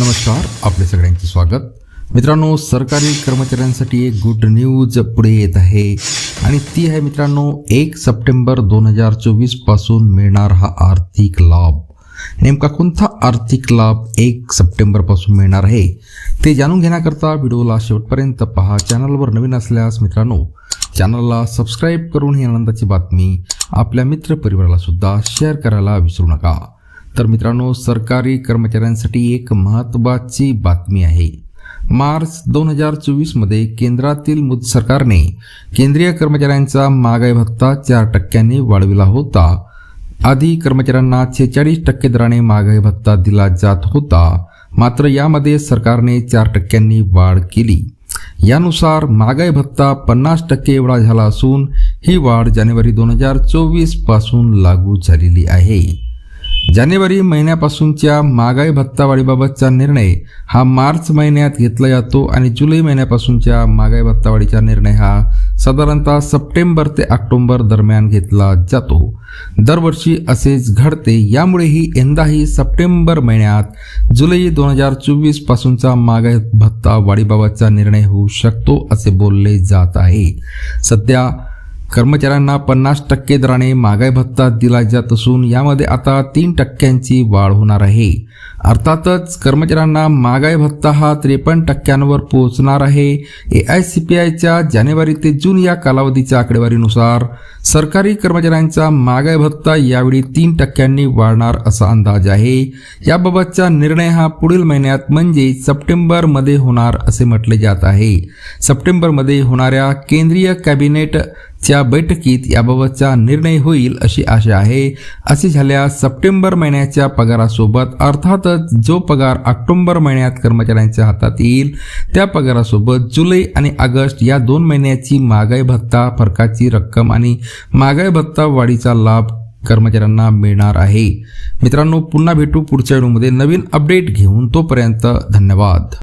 नमस्कार आपले सगळ्यांचे स्वागत. मित्रांनो सरकारी कर्मचाऱ्यांसाठी एक गुड न्यूज पुढे येत आहे. आणि ती आहे मित्रांनो एक सप्टेंबर दोन हजार चोवीसपासून मिळणार हा आर्थिक लाभ. नेमका कोणता आर्थिक लाभ एक सप्टेंबरपासून मिळणार आहे ते जाणून घेण्याकरता व्हिडिओला शेवटपर्यंत पहा. चॅनलवर नवीन असल्यास मित्रांनो चॅनलला सबस्क्राईब करून ही आनंदाची बातमी आपल्या मित्रपरिवाराला सुद्धा शेअर करायला विसरू नका. तर मित्रांनो सरकारी कर्मचाऱ्यांसाठी एक महत्त्वाची बातमी आहे. मार्च दोन हजार चोवीसमध्ये केंद्रातील मुद सरकारने केंद्रीय कर्मचाऱ्यांचा महागाई भत्ता चार टक्क्यांनी वाढविला होता. आधी कर्मचाऱ्यांना छेचाळीस टक्के दराने महागाई भत्ता दिला जात होता. मात्र यामध्ये सरकारने चार टक्क्यांनी वाढ केली. यानुसार महागाई भत्ता पन्नास टक्के एवढा झाला असून ही वाढ जानेवारी दोन हजार चोवीसपासून लागू झालेली आहे. जानेवारी महिन्यापासूनच्या महागाई भत्तावाढीबाबतचा निर्णय हा मार्च महिन्यात घेतला जातो आणि जुलै महिन्यापासूनच्या महागाई भत्तावाढीचा निर्णय हा साधारणतः सप्टेंबर ते ऑक्टोंबर दरम्यान घेतला जातो. दरवर्षी असेच घडते. यामुळेही यंदाही सप्टेंबर महिन्यात जुलै दोन हजार चोवीस पासूनचा महागाई भत्ता वाढीबाबतचा निर्णय होऊ शकतो असे बोलले जात आहे. सध्या कर्मचाऱ्यांना पन्नास टक्के दराने महागाई भत्ता दिला जात असून यामध्ये आता तीन टक्क्यांची वाढ होणार आहे. अर्थातच कर्मचाऱ्यांना महागाई भत्ता हा त्रेपन्न टक्क्यांवर पोहोचणार आहे. ए आय सी पी आयच्या जानेवारी ते जून या कालावधीच्या आकडेवारीनुसार सरकारी कर्मचाऱ्यांचा महागाई भत्ता यावेळी तीन टक्क्यांनी वाढणार असा अंदाज आहे. याबाबतचा निर्णय हा पुढील महिन्यात म्हणजे सप्टेंबरमध्ये होणार असे म्हटले जात आहे. सप्टेंबरमध्ये होणाऱ्या केंद्रीय कॅबिनेट च्या बैठकीत याबाबतचा निर्णय होईल अशी आशा आहे. असे झाल्यास सप्टेंबर महिन्याच्या पगारासोबत अर्थातच जो पगार ऑक्टोबर महिन्यात कर्मचाऱ्यांच्या हातात येईल त्या पगारासोबत जुलै आणि ऑगस्ट या दोन महिन्याची महागाई भत्ता फरकाची रक्कम आणि महागाई भत्ता वाढीचा लाभ कर्मचाऱ्यांना मिळणार आहे. मित्रांनो पुन्हा भेटू पुढच्या व्हिडिओमध्ये. नवीन अपडेट घेऊन तोपर्यंत धन्यवाद.